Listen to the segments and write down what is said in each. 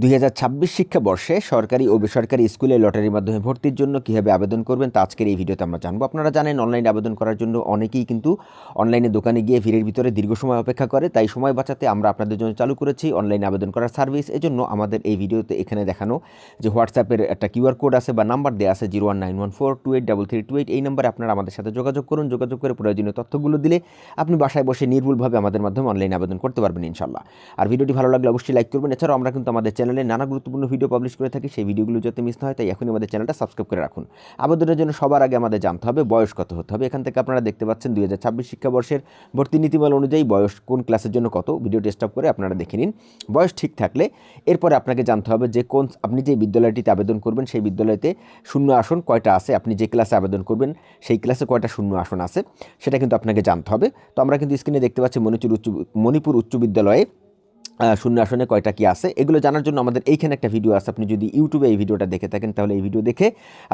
দুই হাজার ছাব্বিশ শিক্ষাবর্ষে সরকারি ও বেসরকারি স্কুলে লটারির মাধ্যমে ভর্তির জন্য কীভাবে আবেদন করবেন তা আজকের এই ভিডিওতে আমরা জানব। আপনারা জানেন, অনলাইনে আবেদন করার জন্য অনেকেই কিন্তু অনলাইনে দোকানে গিয়ে ভিড়ের ভিতরে দীর্ঘ সময় অপেক্ষা করে, তাই সময় বাঁচাতে আমরা আপনাদের জন্য চালু করেছি অনলাইনে আবেদন করার সার্ভিস। এজন্য আমাদের এই ভিডিওতে এখানে দেখানো যে হোয়াটসঅ্যাপের একটা কিউআর কোড আছে বা নাম্বার দেওয়া আছে zero one nine one four two eight double three two eight. এই নাম্বারে আপনারা আমাদের সাথে যোগাযোগ করুন, যোগাযোগ করে প্রয়োজনীয় তথ্যগুলো দিলে আপনি বাসায় বসে নির্ভুলভাবে আমাদের মাধ্যমে অনলাইনে আবেদন করতে পারবেন ইনশাল্লাহ আর ভিডিওটি ভালো লাগলে অবশ্যই লাইক করবেন। এছাড়াও আমরা কিন্তু আমাদের চ্যানেলে নানা গুরুত্বপূর্ণ ভিডিও পাবলিশ করে থাকি, সেই ভিডিওগুলো যাতে মিস না হয়, তাই এখনই আমাদের চ্যানেলটা সাবস্ক্রাইব করে রাখুন। আবেদনের জন্য সবার আগে আমাদের জানতে হবে, বয়স কত হতে হবে? এখান থেকে আপনারা দেখতে পাচ্ছেন দুই হাজার ছাব্বিশ শিক্ষাবর্ষের ভর্তি নীতিমালা অনুযায়ী বয়স কোন ক্লাসের জন্য কত? ভিডিও স্টপ করে আপনারা দেখে নিন। বয়স ঠিক থাকলে এরপরে আপনাকে জানতে হবে যে কোন, আপনি যে বিদ্যালয়টিতে আবেদন করবেন, সেই বিদ্যালয়তে শূন্য আসন কয়টা আছে? আপনি যে ক্লাসে আবেদন করবেন, সেই ক্লাসে কয়টা শূন্য আসন আছে? সেটা কিন্তু আপনাকে জানতে হবে। তো আমরা কিন্তু স্ক্রিনে দেখতে পাচ্ছি মণিপুর উচ্চ মণিপুর উচ্চ বিদ্যালয়ে শূন্য আসনে কয়টা কি আছে? এগুলো জানার জন্য আমাদের এইখানে একটা ভিডিও আছে। আপনি যদি ইউটিউবে এই ভিডিওটা দেখে থাকেন, তাহলে এই ভিডিও দেখে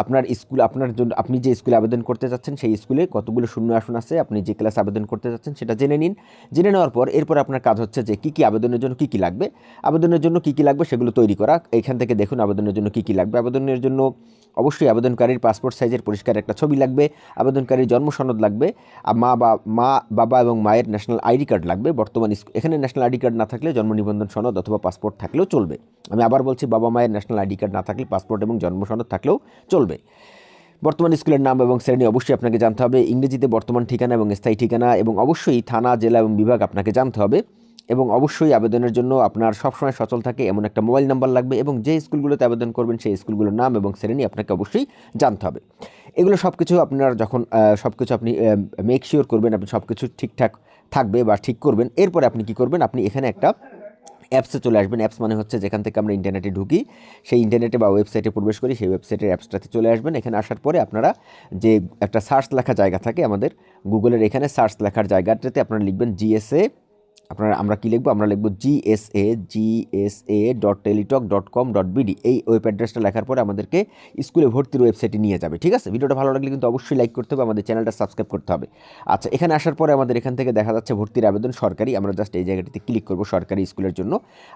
আপনার স্কুল, আপনার জন্য আপনি যে স্কুলে আবেদন করতে যাচ্ছেন, সেই স্কুলে কতগুলো শূন্য আসন আছে, আপনি যে ক্লাসে আবেদন করতে যাচ্ছেন, সেটা জেনে নিন। জেনে নেওয়ার পর এরপর আপনার কাজ হচ্ছে যে কী কী আবেদনের জন্য কী কী লাগবে। আবেদনের জন্য কী কী লাগবে সেগুলো তৈরি করা। এখান থেকে দেখুন আবেদনের জন্য কী কী লাগবে। আবেদনের জন্য অবশ্যই আবেদনকারীর পাসপোর্ট সাইজের পরিষ্কার একটা ছবি লাগবে। আবেদনকারীর জন্ম সনদ লাগবে। আর মা বা, মা, বাবা এবং মায়ের ন্যাশনাল আইডি কার্ড লাগবে। বর্তমান এখানে ন্যাশনাল আইডি কার্ড না থাকলে জন্ম নিবন্ধন সনদ অথবা পাসপোর্ট থাকলেও চলবে। আমি আবার বলছি, বাবা মায়ের ন্যাশনাল আইডি কার্ড না থাকলে পাসপোর্ট এবং জন্ম সনদ থাকলেও চলবে। বর্তমান স্কুলের নাম এবং শ্রেণি অবশ্যই আপনাকে জানতে হবে। ইংরেজিতে বর্তমান ঠিকানা এবং স্থায়ী ঠিকানা এবং অবশ্যই থানা, জেলা এবং বিভাগ আপনাকে জানতে হবে এবং অবশ্যই আবেদনের জন্য আপনার সবসময় সচল থাকে এমন একটা মোবাইল নাম্বার লাগবে এবং যে স্কুলগুলোতে আবেদন করবেন সেই স্কুলগুলোর নাম এবং শ্রেণি আপনাকে অবশ্যই জানতে হবে। এগুলো সব কিছু আপনার যখন সব কিছু আপনি মেক শিওর করবেন, আপনি সব কিছু ঠিকঠাক থাকবে বা ঠিক করবেন। এরপরে আপনি কি করবেন? আপনি এখানে একটা অ্যাপসে চলে আসবেন। অ্যাপস মানে হচ্ছে যেখান থেকে আমরা ইন্টারনেটে ঢুকি, সেই ইন্টারনেটে বা ওয়েবসাইটে প্রবেশ করি, সেই ওয়েবসাইটের অ্যাপসটাতে চলে আসবেন। এখানে আসার পরে আপনারা যে একটা সার্চ লেখা জায়গা থাকে আমাদের গুগলের এখানে সার্চ লেখার জায়গাটাতে আপনারা লিখবেন জিএসএ আপনারা, আমরা কী লিখব? আমরা লিখব G S A G S A dot Teletalk dot com dot BD এই ওয়েব অ্যাড্রেসটা লেখার পরে আমাদেরকে স্কুলে ভর্তির ওয়েবসাইটে নিয়ে যাবে, ঠিক আছে? ভিডিওটা ভালো লাগলে কিন্তু অবশ্যই লাইক করতে হবে, আমাদের চ্যানেলটা সাবস্ক্রাইব করতে হবে। আচ্ছা এখানে আসার পরে আমাদের এখান থেকে দেখা যাচ্ছে ভর্তির আবেদন সরকারি, আমরা জাস্ট এই জায়গাটিতে ক্লিক করব সরকারি স্কুলের জন্য।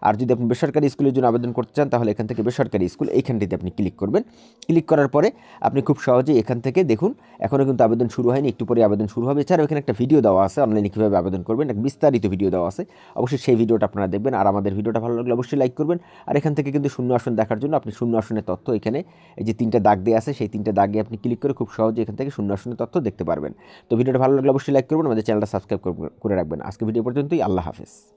আর যদি আপনি বেসরকারি স্কুলের জন্য আবেদন করতে চান, তাহলে এখান থেকে বেসরকারি স্কুল, এইখানটিতে আপনি ক্লিক করবেন। ক্লিক করার পরে আপনি খুব সহজেই এখান থেকে দেখুন এখনও কিন্তু আবেদন শুরু হয়নি, একটু পরে আবেদন শুরু হবে। এছাড়াও এখানে একটা ভিডিও দেওয়া আছে অনলাইনে কীভাবে আবেদন করবেন, এক বিস্তারিত ভিডিও দেওয়া আছে। অবশ্যই সেই ভিডিওটা আপনারা দেখবেন আর আমাদের ভিডিওটা ভালো লাগলে অবশ্যই লাইক করবেন। আর এখান থেকে কিন্তু শূন্য আসন দেখার জন্য আপনি শূন্য আসনের তথ্য এখানে, এই যে তিনটা দাগ দিয়ে আছে, সেই তিনটা দাগে আপনি ক্লিক করে খুব সহজে এখান থেকে শূন্য আসনের তথ্য দেখতে পারবেন। তো ভিডিওটা ভালো লাগলে অবশ্যই লাইক করবেন, আমাদের চ্যানেলটা সাবস্ক্রাইব করে রাখবেন। আজকে ভিডিও পর্যন্তই, আল্লাহ হাফেজ।